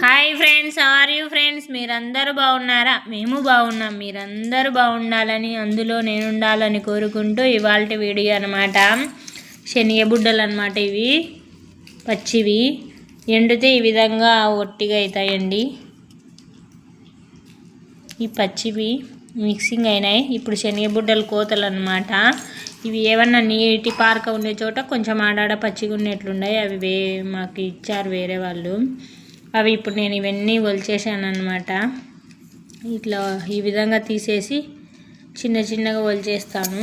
Hi friends are you friends మీరందరూ బాగున్నారా? మేము బాగున్నాం. మీరందరూ బాగుండాలని అందులో నేను ఉండాలని కోరుకుంటూ ఇవాళ వీడియో అనమాట శనియబుడ్డలు అనమాట ఇవి. పచ్చివి. ఎండితే ఈ విధంగా ఒట్టిగా అవుతాయండి. ఈ పచ్చివి మిక్సింగ్ అయినాయి. ఇప్పుడు శనగబుడ్డలు కోతలు అనమాట ఇవి ఏమన్నా నీటి పార్క ఉండే చోట కొంచెం ఆడాడ పచ్చిగా ఉన్నట్లున్నాయి అవి వే మాకు ఇచ్చారు వేరే వాళ్ళు. అవి ఇప్పుడు నేను ఇవన్నీ ఒలిచేసాను అనమాట ఇట్లా ఈ విధంగా తీసేసి చిన్న చిన్నగా ఒలిచేస్తాను.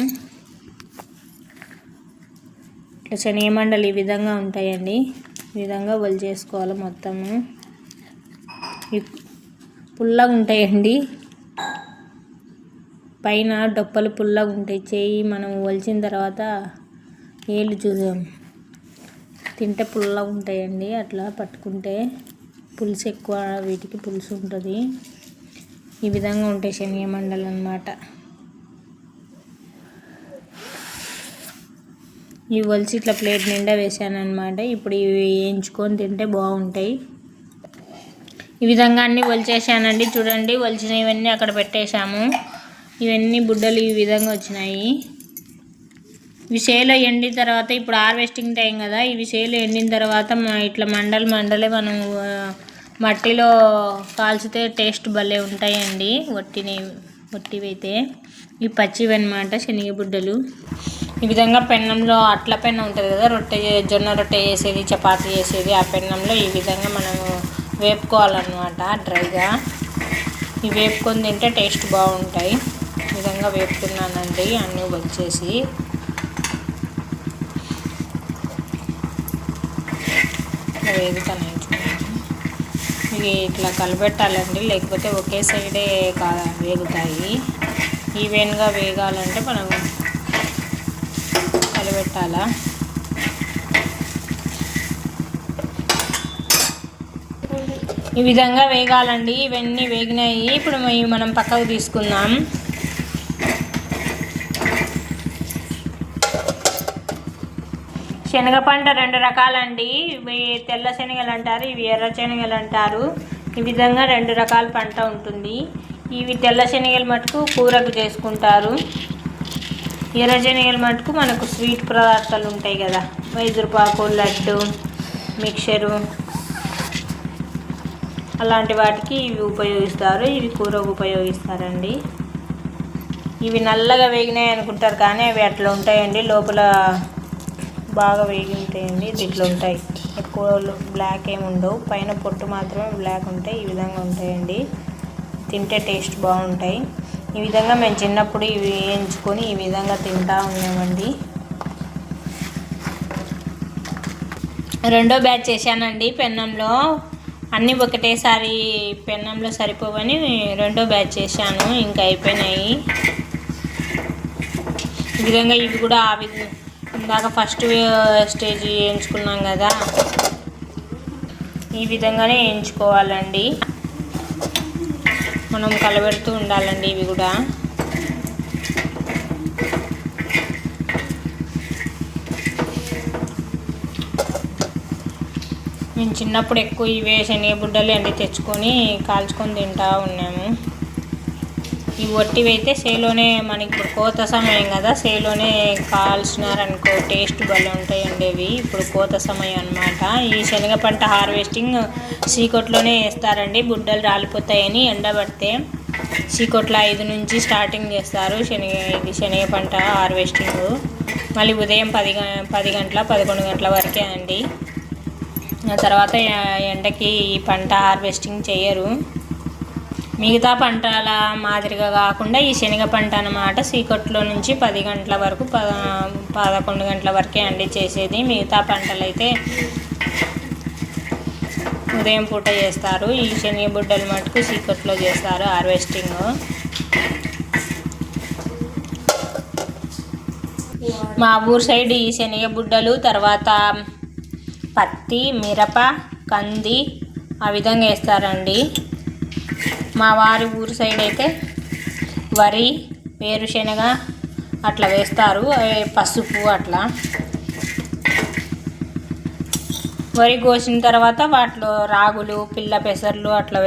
ఇట్లా శనగమండలు ఈ విధంగా ఉంటాయండి. ఈ విధంగా ఒలిచేసుకోవాలి మొత్తము. పుల్లగా ఉంటాయండి. పైన డొప్పలు పుల్లగా ఉంటాయి. చేయి మనం ఒలిచిన తర్వాత ఏళ్ళు చూసాం తింటే పుల్లగా ఉంటాయండి అట్లా పట్టుకుంటే. పులుసు ఎక్కువ వీటికి పులుసు ఉంటుంది. ఈ విధంగా ఉంటాయి శనియ మండలు అనమాట ఇవి వలిసి ఇట్లా ప్లేట్ నిండా వేసాను అనమాట ఇప్పుడు ఇవి వేయించుకొని తింటే బాగుంటాయి. ఈ విధంగా అన్నీ వలిచేసానండి చూడండి వలిచినవన్నీ అక్కడ పెట్టేశాము. ఇవన్నీ బుడ్డలు ఈ విధంగా వచ్చినాయి. ఇవి సేలో ఎండిన తర్వాత ఇప్పుడు హార్వెస్టింగ్ టైం కదా ఇవి సేలు ఎండిన తర్వాత ఇట్లా మండలు మండలే మనం మట్టిలో కాల్చితే టేస్ట్ భలే ఉంటాయండి. వట్టిని వట్టివైతే ఇవి పచ్చివి అనమాట శనగబుడ్డలు. ఈ విధంగా పెన్నంలో అట్ల పెన్నం ఉంటుంది కదా రొట్టె జొన్న రొట్టె చేసేది చపాతీ చేసేది ఆ పెన్నంలో ఈ విధంగా మనము వేపుకోవాలన్నమాట డ్రైగా. ఇవి వేపుకొని తింటే టేస్ట్ బాగుంటాయి. ఈ విధంగా వేపుతున్నానండి అన్నీ వచ్చేసి. వేగుతాను ఇట్లా కలబెట్టాలండి. లేకపోతే ఒకే సైడే కా వేగుతాయి ఈవెన్గా వేగాలంటే మనం కలబెట్టాలా? ఈ విధంగా వేగాలండి. ఇవన్నీ వేగినాయి. ఇప్పుడు మనం పక్కకు తీసుకుందాం. శనగ పంట రెండు రకాలండి. ఇవి తెల్ల శనగలు అంటారు ఇవి ఎర్ర శనగలు అంటారు ఈ విధంగా రెండు రకాల పంట ఉంటుంది. ఇవి తెల్ల శనగలు మటుకు కూరకు చేసుకుంటారు. ఎర్ర శనగలు మటుకు మనకు స్వీట్ పదార్థాలు ఉంటాయి కదా. వైద్యుపాకు లడ్డు మిక్చరు అలాంటి వాటికి ఇవి ఉపయోగిస్తారు. ఇవి కూరకు ఉపయోగిస్తారండి. ఇవి నల్లగా వేగినాయి అనుకుంటారు కానీ అవి అట్లా ఉంటాయండి. లోపల బాగా వేగి ఉంటాయండి దీంట్లో ఉంటాయి. ఎక్కువ బ్లాక్ ఏమి ఉండవు. పైన పొట్టు మాత్రమే బ్లాక్ ఉంటాయి ఈ విధంగా ఉంటాయండి. తింటే టేస్ట్ బాగుంటాయి. ఈ విధంగా మేము చిన్నప్పుడు ఇవి వేయించుకొని ఈ విధంగా తింటా ఉన్నామండి రెండో బ్యాచ్ చేశానండి పెన్నంలో. అన్నీ ఒకటేసారి పెన్నంలో సరిపోవని రెండో బ్యాచ్ చేశాను. ఇంకా అయిపోయినాయి. ఈ విధంగా ఇవి కూడా ఆ విధంగా ఇందాక ఫస్ట్ స్టేజ్ uh, వేయించుకున్నాం కదా. ఈ విధంగానే వేయించుకోవాలండి. మనం కలబెడుతూ ఉండాలండి ఇవి కూడా. మేము చిన్నప్పుడు ఎక్కువ ఇవే శనగబుడ్డలు అండి తెచ్చుకొని కాల్చుకొని తింటూ ఉన్నాము. ఈ వట్టివైతే సేలోనే మనకి ఇప్పుడు కోత సమయం కదా సేలోనే కాల్చినారనుకో టేస్ట్ భలే ఉంటాయండి ఉండేవి. ఇప్పుడు కోత సమయం అనమాట ఈ శనగ పంట హార్వెస్టింగ్ సీకొట్లోనే వేస్తారండి. బుడ్డలు రాలిపోతాయని ఎండబడితే సీకొట్ల ఐదు నుంచి స్టార్టింగ్ చేస్తారు శనగ ఇది శనగ పంట హార్వెస్టింగ్. మళ్ళీ ఉదయం పది పది గంటల పదకొండు గంటల వరకే అండి. తర్వాత ఎండకి ఈ పంట హార్వెస్టింగ్ చేయరు. మిగతా పంటల మాదిరిగా కాకుండా ఈ శనగ పంట అనమాట సీకొట్లో నుంచి పది గంటల వరకు పదకొండు గంటల వరకే అండి చేసేది. మిగతా పంటలు అయితే ఉదయం పూట చేస్తారు. ఈ శనగ బుడ్డలు మటుకు సీకొట్లో చేస్తారు హార్వెస్టింగ్. మా ఊరు సైడ్ ఈ శనగ బుడ్డలు తర్వాత పత్తి మిరప కంది ఆ విధంగా వేస్తారండి. మా వారి ఊరు సైడ్ అయితే వరి వేరుశనగ అట్లా వేస్తారు. పసుపు అట్లా. వరి కోసిన తర్వాత వాటిలో రాగులు పిల్ల పెసర్లు అట్లా